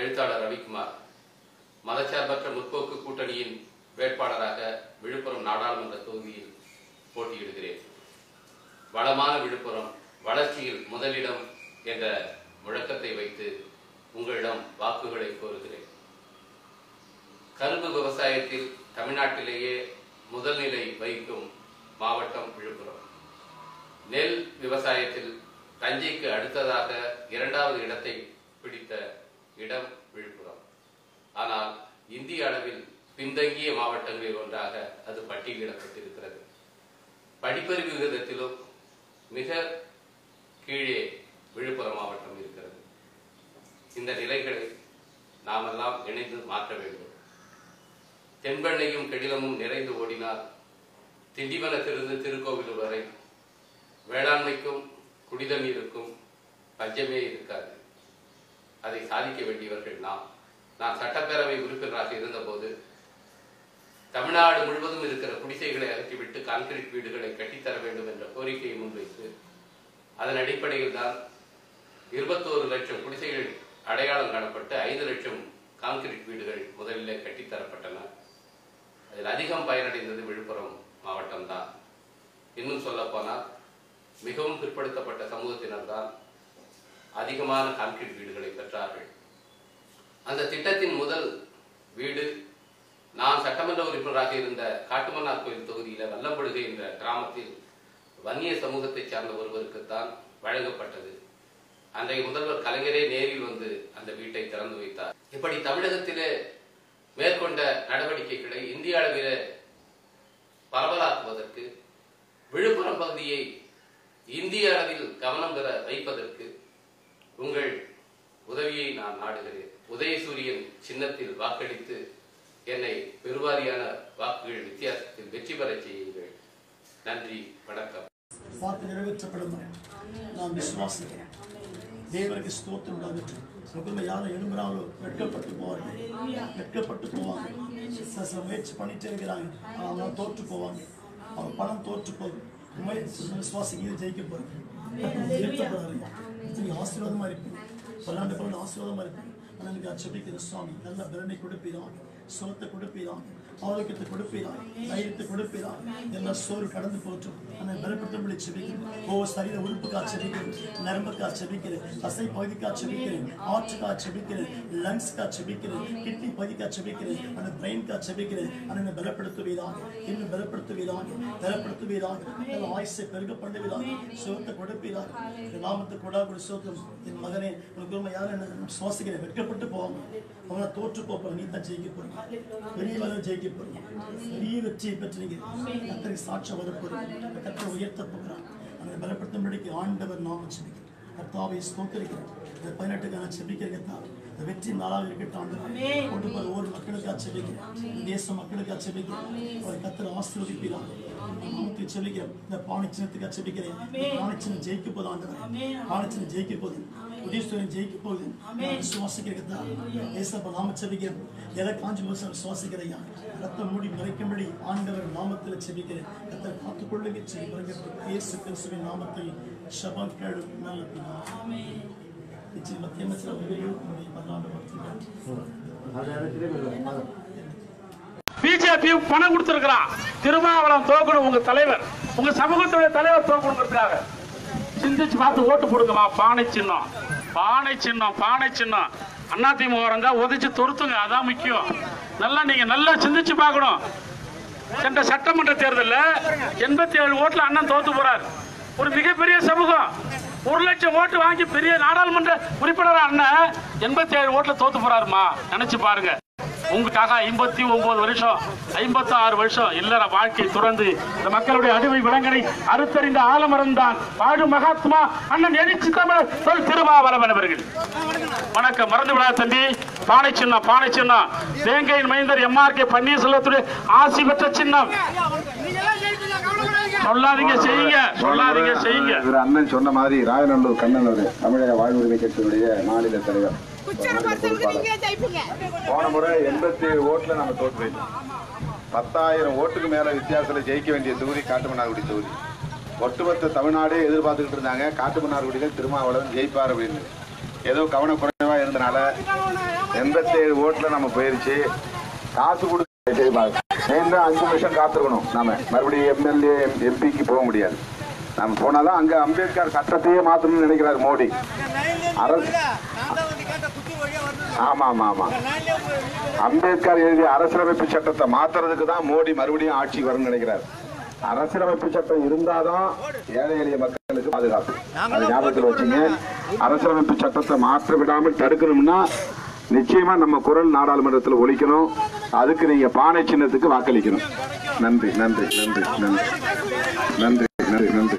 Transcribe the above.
எழுத்தாளர் ரவிக்குமார் மதச்சார்பற்ற முற்போக்கு கூட்டணியின் வேட்பாளராக விழுப்புரம் நாடாளுமன்ற தொகுதியில் போட்டியிடுகிறேன். வளமான விழுப்புரம் வளர்ச்சியில் முதலிடம் என்ற முழக்கத்தை வைத்து உங்களிடம் வாக்குகளை கோருகிறேன். கரும்பு விவசாயத்தில் தமிழ்நாட்டிலேயே முதல்நிலை வகிக்கும் மாவட்டம் விழுப்புரம். நெல் விவசாயத்தில் தஞ்சைக்கு அடுத்ததாக இரண்டாவது இடத்தை பிடித்த இடம் விழுப்புரம். ஆனால் இந்திய அளவில் பின்தங்கிய மாவட்டங்களில் ஒன்றாக அது பட்டியலிடப்பட்டிருக்கிறது. படிப்பறிவு விகிதத்திலும் மிக கீழே விழுப்புரம் மாவட்டம் இருக்கிறது. இந்த நிலைகளை நாமெல்லாம் இணைந்து மாற்ற வேண்டும். தென்பெண்ணையும் கெடிலமும் நிறைந்து ஓடினால் திண்டிவனத்திலிருந்து திருக்கோவிலூர் வேண்டியவர்கள் நான் சட்டப்பேரவை உறுப்பினராக இருந்தபோது தமிழ்நாடு முழுவதும் இருக்கிற குடிசைகளை அகற்றிவிட்டு கான்கிரீட் வீடுகளை கட்டித்தர வேண்டும் என்ற கோரிக்கையை முன்வைத்து அதன் அடிப்படையில் தான் இருபத்தோரு லட்சம் குடிசைகள் அடையாளம் காணப்பட்டு ஐந்து லட்சம் கான்கிரீட் வீடுகள் முதலிலே கட்டித்தரப்பட்டன. அதில் அதிகம் பயனடைந்தது விழுப்புரம் மாவட்டம்தான் இன்னும் சொல்ல போனால் மிகவும் பிற்படுத்தப்பட்ட சமூகத்தினர் தான் அதிகமான கான்கிரீட் வீடுகளை பெற்றார்கள் அந்த திட்டத்தின் முதல் வீடு நான் சட்டமன்ற உறுப்பினராக இருந்த காட்டுமன்னார் கோயில் தொகுதியில வல்லம்படுகை என்ற கிராமத்தில் வன்னிய சமூகத்தை சார்ந்த ஒருவருக்குத்தான் வழங்கப்பட்டது. அன்றைய முதல்வர் கலைஞரே நேரில் வந்து அந்த வீட்டை திறந்து வைத்தார். இப்படி தமிழகத்திலே மேற்கொண்ட நடவடிக்கைகளை இந்திய அளவிலே பரவலாக்குவதற்கு விழுப்புரம் பகுதியை இந்திய அளவில் கவனம் பெற வைப்பதற்கு உங்கள் உதவியை நான் நாடுகிறேன். உதயசூரியன் சின்னத்தில் வாக்களித்து என்னை பெருவாரியான வாக்குகள் வித்தியாசத்தில் வெற்றி பெற செய்யுங்கள். நன்றி வணக்கம். வாக்கு நிறைவேற்றப்படும் நான் விசுவாசிக்கிறேன். தேவருக்கு ஸ்தோத்திரம் உண்டாகட்டும் சுகமா யாரும் எழும்புறாங்களோ வெட்கப்பட்டு போவார்கள். வெட்கப்பட்டு போவாங்க சில முயற்சி பண்ணிட்டே இருக்கிறாங்க அவங்க தோற்று போவாங்க. அவங்க பணம் தோற்று போகும். உண்மை விசுவாசிக்க ஜெயிக்க போறாங்க. ஆசீர்வாதமா இருப்பீங்க. பல்லாண்டு பல்லாண்டு ஆசீர்வாதமா இருப்பீங்க. அதனுக்கு அச்சபிக்கிற சுவாமி நல்ல பலனை கொடுப்பீரான் சுகத்தை கொடுப்பீரான் ஆரோக்கியத்தை கொடுப்பீராய் தைரியத்தை கொடுப்பீராய் எல்லா சோறு கடந்து போற்றும் அந்த பலப்படுத்தும்படி செபிக்கிறேன் ஒவ்வொரு சரீர உறுப்புக்கா செபிக்கிறேன் நரம்புக்கா செபிக்கிறேன் தசை பகுதிக்கா செபிக்கிறேன் ஆற்றுக்கா செபிக்கிறேன் லங்ஸ்க்கா செபிக்கிறேன் கிட்னி பகுதிக்கா செபிக்கிறேன் அந்த பிரெயின்கா செபிக்கிறேன் அந்த பலப்படுத்துவீராக. இன்னும் பலப்படுத்துவீராக. பலப்படுத்துவீராக. நல்ல ஆயுசை பெருக பண்ணுவீராக. சுகத்தை கொடுப்பீராக. இந்த நாமத்தை கொடா கொடு சோத்திரம் என் மகனே உனக்கு ரொம்ப யாரும் என்ன? சுவாசிக்கிறேன். வெட்கப்பட்டு போவாங்க அவனை தோற்று போப்ப நீ தான் ஜெயிக்க போறீங்க பெரிய ஜெயிக்க ஜெயிக்க போறீங்க பெரிய வெற்றியை பெற்றீங்க கத்தரை சாட்சியம் வர போறீங்க கத்தரை உயர்த்த போகிறான் அந்த பலப்படுத்தும்படிக்கு ஆண்டவர் நாம செபிக்கிறேன் கர்த்தாவை ஸ்தோத்தரிக்கிறேன் இந்த பதினெட்டுக்கான செபிக்கிறேன் இந்த வெற்றி நாளாக இருக்கட்டும் ஆண்டவர். கொண்டு போற ஒவ்வொரு மக்களுக்காக செபிக்கிறேன் தேச மக்களுக்காக செபிக்கிறேன் அவரை கத்தரை ஆசீர்வதிப்பீராக. நாமத்தை செபிக்கிறேன் இந்த பானை சின்னத்துக்காக செபிக்கிறேன் சின்னம் ஜெயிக்க போதும் ஆண்டவர். பானை சின்னம் ஜெயிக்க போதும். புதிய சூரியன் ஜெயிக்க போகுது விசுவாசிக்கிறதா ஏசப்ப நாம செபிக்கிறேன் எதை காஞ்சி மோசம் விசுவாசிக்கிறையா ரத்த மூடி மறைக்கும்படி ஆண்டவர் நாமத்தில் செபிக்கிறேன் கத்தை காத்துக்கொள்ளுங்க செபிக்கிறேன் இயேசு கிறிஸ்துவின் நாமத்தில் சபம் கேடு நல்ல. நிச்சயம் மத்திய அமைச்சர் அவர்களையும் உங்களுடைய பல்லாண்டு பிஜேபி பணம் கொடுத்திருக்கிறான் திருமாவளம் தோக்கணும் உங்க தலைவர் உங்க சமூகத்துடைய தலைவர் தோக்கணுங்கிறதுக்காக சிந்திச்சு பார்த்து ஓட்டு போடுங்கம்மா. பானை சின்னம். பானை சின்னம் பானை சின்னம். அதிமுக வரங்க ஒதிச்சு துருத்துங்க. அதான் முக்கியம். நல்லா நீங்க நல்லா சிந்திச்சு பார்க்கணும். சென்ற சட்டமன்ற தேர்தலில் எண்பத்தி ஏழு ஓட்டுல அண்ணன் தோத்து போறார். ஒரு மிகப்பெரிய சமூகம். ஒரு லட்சம் ஓட்டு வாங்கி பெரிய நாடாளுமன்ற உறுப்பினர் அண்ணன் எண்பத்தி ஏழு ஓட்டுல தோத்து போறாருமா. நினைச்சு பாருங்க. உங்களுக்காக ஐம்பத்தி ஒன்பது வருஷம் ஐம்பத்தி ஆறு வருஷம் இல்லற வாழ்க்கை துறந்து இந்த மக்களுடைய அடிமை விலங்கனை அறுத்தறிந்த ஆலமரம்தான் வாழும் மகாத்மா அண்ணன் எழுச்சி தமிழர் சொல் திருமாவளவன் அவர்கள். வணக்கம் மறந்து விடா தம்பி. பானை சின்னம் பானை சின்னம். வேங்கையின் மைந்தர் எம்ஆர்கே பன்னீர்செல்வத்துடைய ஆசி பெற்ற சின்னம். சொல்லாதீங்க செய்யுங்க சொல்லாதீங்க செய்யுங்க. அண்ணன் சொன்ன மாதிரி ராயநல்லூர் கண்ணன் அவரு தமிழக வாழ்வுரிமை கட்சியினுடைய மாநில தலைவர். போன முறை எண்பத்தி ஓட்டுல நம்ம தோற்று பத்தாயிரம் ஓட்டுக்கு மேல வித்தியாசத்தில் ஜெயிக்க வேண்டிய தொகுதி காட்டுமன்னார்குடி தொகுதி. ஒட்டுமொத்த தமிழ்நாடே எதிர்பார்த்துக்கிட்டு இருந்தாங்க. காட்டுமன்னார்குடிகள் திருமாவளவன் ஜெயிப்பார் அப்படின்னு. ஏதோ கவனக்குறைவா இருந்தனால எண்பத்தேழு ஓட்டுல நம்ம போயிருச்சு. காசு கொடுக்க ஜெயிப்பாங்க அஞ்சு வருஷம் காத்திருக்கணும். நாம மறுபடியும் எம்எல்ஏ எம்பிக்கு போக முடியாது. நம்ம போனாதான் அங்க அம்பேத்கர் சட்டத்தையே மாத்தணும்னு நினைக்கிறார் மோடி. அரசு ஆமா ஆமா ஆமா. அம்பேத்கர் எழுதிய அரசியலமைப்பு சட்டத்தை மாத்துறதுக்கு தான் மோடி மறுபடியும் ஆட்சிக்கு வரும்னு நினைக்கிறார். அரசியலமைப்பு சட்டம் இருந்தாதான் ஏழை எளிய மக்களுக்கு பாதுகாப்பு. அது ஞாபகத்தில் வச்சுங்க. அரசியலமைப்பு சட்டத்தை மாற்ற விடாமல் தடுக்கணும்னா நிச்சயமா நம்ம குரல் நாடாளுமன்றத்தில் ஒலிக்கணும் அதுக்கு நீங்க பானை சின்னத்துக்கு வாக்களிக்கணும். நன்றி நன்றி நன்றி நன்றி நன்றி நன்றி நன்றி.